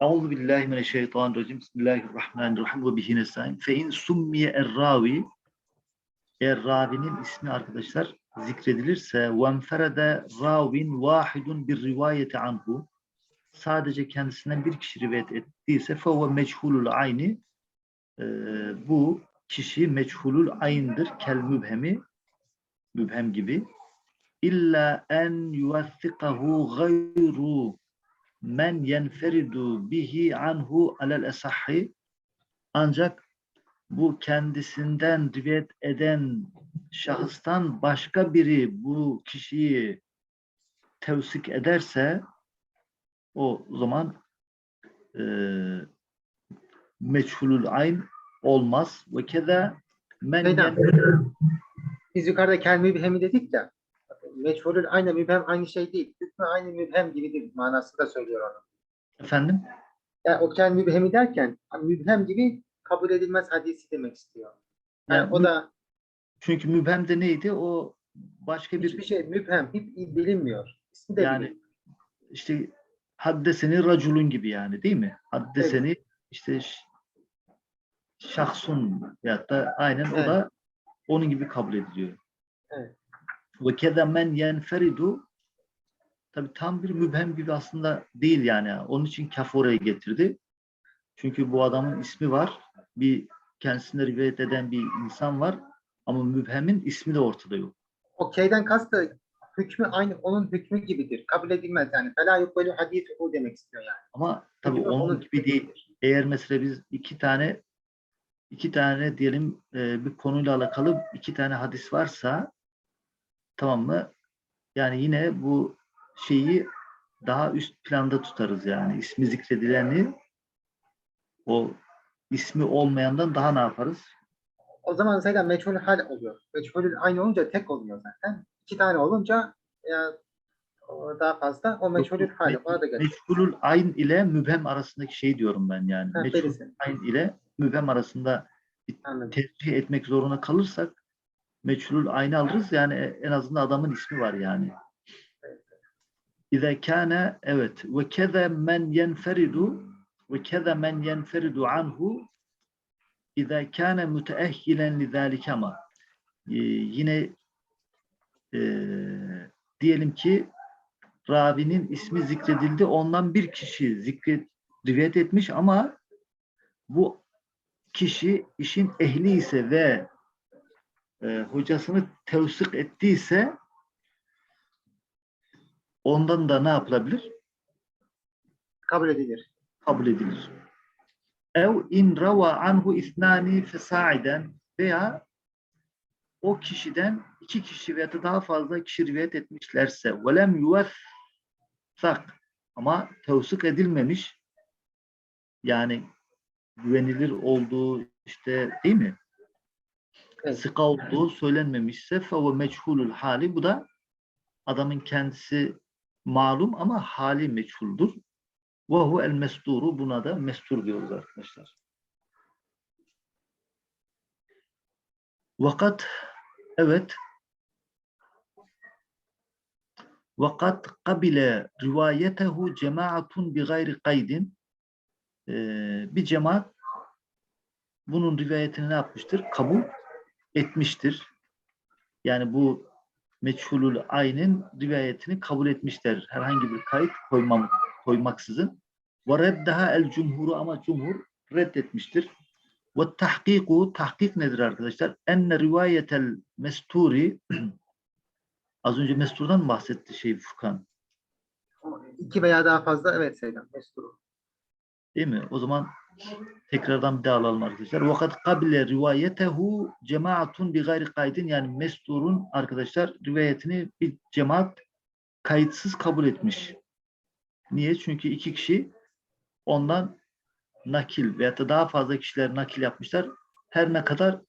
Euzu billahi mineşşeytanirracim. Bismillahirrahmanirrahim ve bihi nestaîn. Fe in summiye er-ravi eğer ravinin ismi arkadaşlar zikredilirse enferede ravin vahidun bir rivayeti anhu sadece kendisinden bir kişi rivayet ettiyse fehuve meçhulul ayni Ee, bu kişi meçhulul aynıdır kel mübhemi mübhem gibi illa en yuvathikahu gayru men yenferidu bihi anhu alel esahhi ancak bu kendisinden rivayet eden şahıstan başka biri bu kişiyi tevsik ederse o zaman e, meçhulul ayn olmaz. Ve keda men biz yukarıda kel mübhemi dedik ya. Meçhulül aynı mübhem aynı şey değil. Hükmü aynı mübhem gibidir manası da söylüyor onu. efendim Yani o kel mübhemi derken hani mübhem gibi kabul edilmez hadisi demek istiyor. Yani Yani o da çünkü mübhem de neydi? O başka bir hiçbir şey mübhem, hiç bilinmiyor. İsmi de Yani bilinmiyor. işte haddeseni raculun gibi yani değil mi? Haddeseni işte ş- şahsun veyahut da aynen o Evet. da onun gibi kabul ediliyor. Evet. Ve keda men yenferidu tabi tam bir mübhem gibi aslında değil yani. Onun için kaf oraya getirdi. Çünkü bu adamın ismi var. Bir kendisine rivayet eden bir insan var. Ama mübhemin ismi de ortada yok. O K'den kastı hükmü aynı onun hükmü gibidir. Kabul edilmez yani. Fela yok böyle hadis o demek istiyor yani. Ama tabii Hükmü onun gibi değil. gibidir. eğer mesela biz iki tane iki tane diyelim e, bir konuyla alakalı iki tane hadis varsa tamam mı? Yani yine bu şeyi daha üst planda tutarız yani. ismi zikredileni o ismi olmayandan daha ne yaparız? O zaman mesela meçhul hal oluyor. Meçhulül aynı olunca tek oluyor zaten. İki tane olunca ya o daha fazla o meçhulül hal. Me- Ona da gelir. Meçhulül ayn ile mübhem arasındaki şey diyorum ben yani. Ha, Meçhul birisi. ayn ile mübhem arasında Anladım. tercih etmek zorunda kalırsak meçhulul aynı alırız yani en azından adamın ismi var yani. İza kana evet. Ve keza men yenferidu ve keza men yenferidu anhu İza kana müteahhilen lizalike ama. Ee, yine e, diyelim ki ravinin ismi zikredildi ondan bir kişi zikret rivayet etmiş ama bu kişi işin ehli ise ve e, hocasını tevsik ettiyse ondan da ne yapılabilir? Kabul edilir. Kabul edilir. Ev in rava anhu isnani fesaiden veya o kişiden iki kişi veya da daha fazla kişi rivayet etmişlerse velem yuvessak ama tevsik edilmemiş yani güvenilir olduğu işte değil mi? Sıka olduğu söylenmemişse fe ve meçhulül hali bu da adamın kendisi malum ama hali meçhuldur. Ve hu el mesturu buna da mestur diyoruz arkadaşlar. Vakat evet vakat kabile rivayetehu cemaatun bi gayri kaydin Ee, bir cemaat bunun rivayetini ne yapmıştır? Kabul etmiştir. Yani bu meçhulul aynin rivayetini kabul etmişler. Herhangi bir kayıt koymam, koymaksızın. Ve reddaha el cumhuru ama cumhur reddetmiştir. Ve tahkiku, tahkik nedir arkadaşlar? Enne rivayetel mesturi az önce mesturdan bahsetti şey Furkan? İki veya daha fazla evet Seydan. Mestur. Değil mi? O zaman tekrardan bir daha alalım arkadaşlar. Vakat kabile rivayetehu cemaatun bi gayri kaydin yani mesturun arkadaşlar rivayetini bir cemaat kayıtsız kabul etmiş. Niye? Çünkü iki kişi ondan nakil veyahut da daha fazla kişiler nakil yapmışlar. Her ne kadar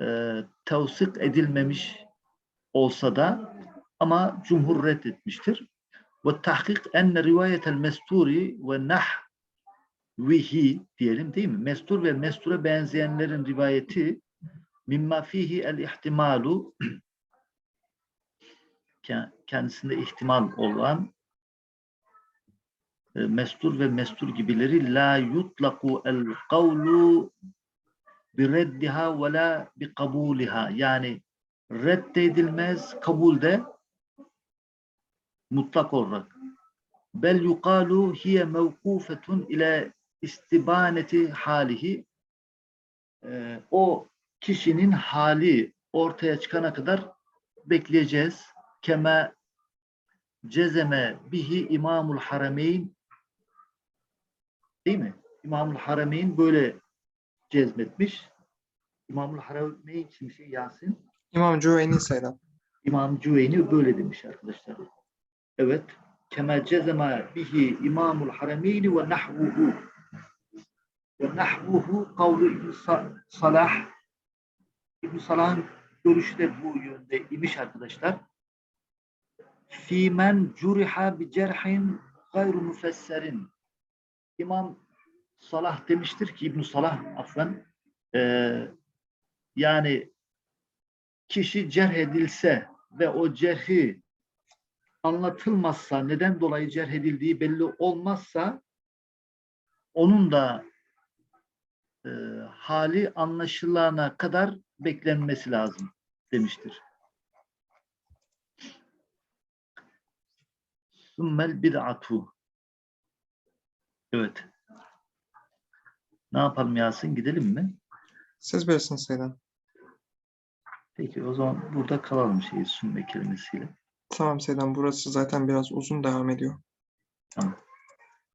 e, tevsik edilmemiş olsa da ama cumhur reddetmiştir. Ve tahkik enne rivayetel mesturi ve nah vihi diyelim değil mi? Mestur ve mestura benzeyenlerin rivayeti mimma fihi el ihtimalu ke- kendisinde ihtimal olan e, mestur ve mestur gibileri la yutlaku el kavlu bi reddiha ve la bi kabuliha yani reddedilmez kabulde mutlak olarak bel yukalu hiye mevkufetun ile istibaneti halihi Ee, o kişinin hali ortaya çıkana kadar bekleyeceğiz. Keme cezeme bihi İmamul Harameyn değil mi? İmamul Harameyn böyle cezmetmiş. İmamul Harameyn kimse Yasin. İmam Cüveyni Seyyid. İmam Cüveyni böyle demiş arkadaşlar. Evet. Kema cezema bihi İmamul Harameyni ve nahvuhu. Ve nahvuhu kavlu İbn Sa- Salah. İbn Salah'ın görüşü de bu yönde imiş arkadaşlar. Fimen curiha bi cerhin gayru müfesserin. İmam Salah demiştir ki İbn Salah affen eee yani kişi cerh edilse ve o cerhi anlatılmazsa, neden dolayı cerh edildiği belli olmazsa onun da e, hali anlaşılana kadar beklenmesi lazım demiştir. Sümmel bid'atu. Evet. Ne yapalım Yasin? Gidelim mi? Siz bilirsiniz Seyyid. Peki o zaman burada kalalım şeyi sümme kelimesiyle. Tamam Seyyid. Burası zaten biraz uzun devam ediyor. Tamam.